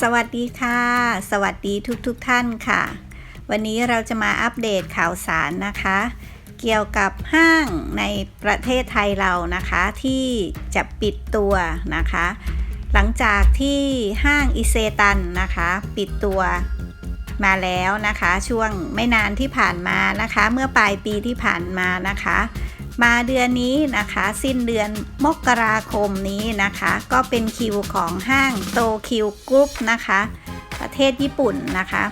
สวัสดีค่ะ สวัสดีทุกๆทท่านค่ะ วันนี้เราจะมาอัปเดตข่าวสารนะคะ เกี่ยวกับห้างในประเทศไทยเรานะคะ ที่จะปิดตัวนะคะ หลังจากที่ห้างอิเซตันนะคะ ปิดตัวมาแล้วนะคะ ช่วงไม่นานที่ผ่านมานะคะ เมื่อปลายปีที่ผ่านมานะคะ มาเดือนนี้นะคะ สิ้นเดือนมกราคมนี้นะคะ ก็เป็นคิวของห้างโตคิวกรุ๊ปนะคะ ประเทศญี่ปุ่นนะคะ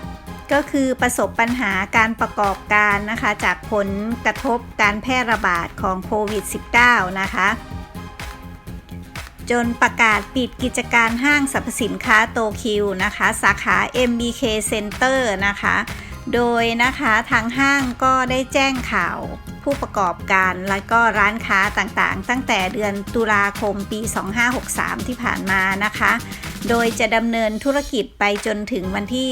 ก็คือประสบปัญหาการประกอบการนะคะ จากผลกระทบการแพร่ระบาดของโควิด -19 นะคะจนประกาศปิดกิจการห้างสรรพสินค้าโตคิวนะคะ สาขา MBK Center นะคะ โดยนะคะทางห้างก็ได้แจ้งข่าว ผู้ประกอบการ และก็ร้านค้าต่างๆ ตั้งแต่เดือนตุลาคมปี 2563 ที่ผ่านมานะคะ โดยจะดำเนินธุรกิจไปจนถึงวันที่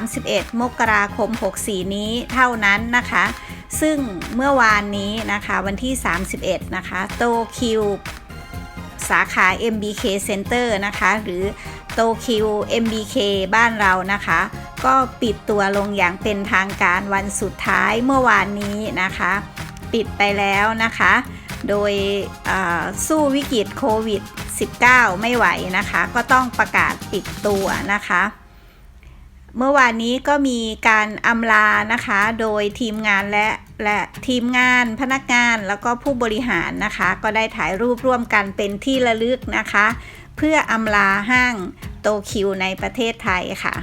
31 มกราคม 64 นี้เท่านั้นนะคะ ซึ่งเมื่อวานนี้นะคะวันที่ 31 นะคะ โตคิวสาขา MBK Center นะคะ หรือโตคิว MBK บ้านเรานะคะ ก็ปิดตัวลงอย่างเป็นทางการวันสุดท้ายเมื่อวานนี้นะคะ ปิดไปแล้วนะคะ โดยสู้วิกฤตโควิด 19 ไม่ไหวนะคะ ก็ต้องประกาศปิดตัวนะคะ เมื่อวานนี้ก็มีการอำลานะคะ โดยทีมงานและและทีมงานพนักงานแล้วก็ผู้บริหารนะคะ ก็ได้ถ่ายรูปร่วมกันเป็นที่ระลึกนะคะ เพื่ออำลาห้างโตคิวในประเทศไทยค่ะ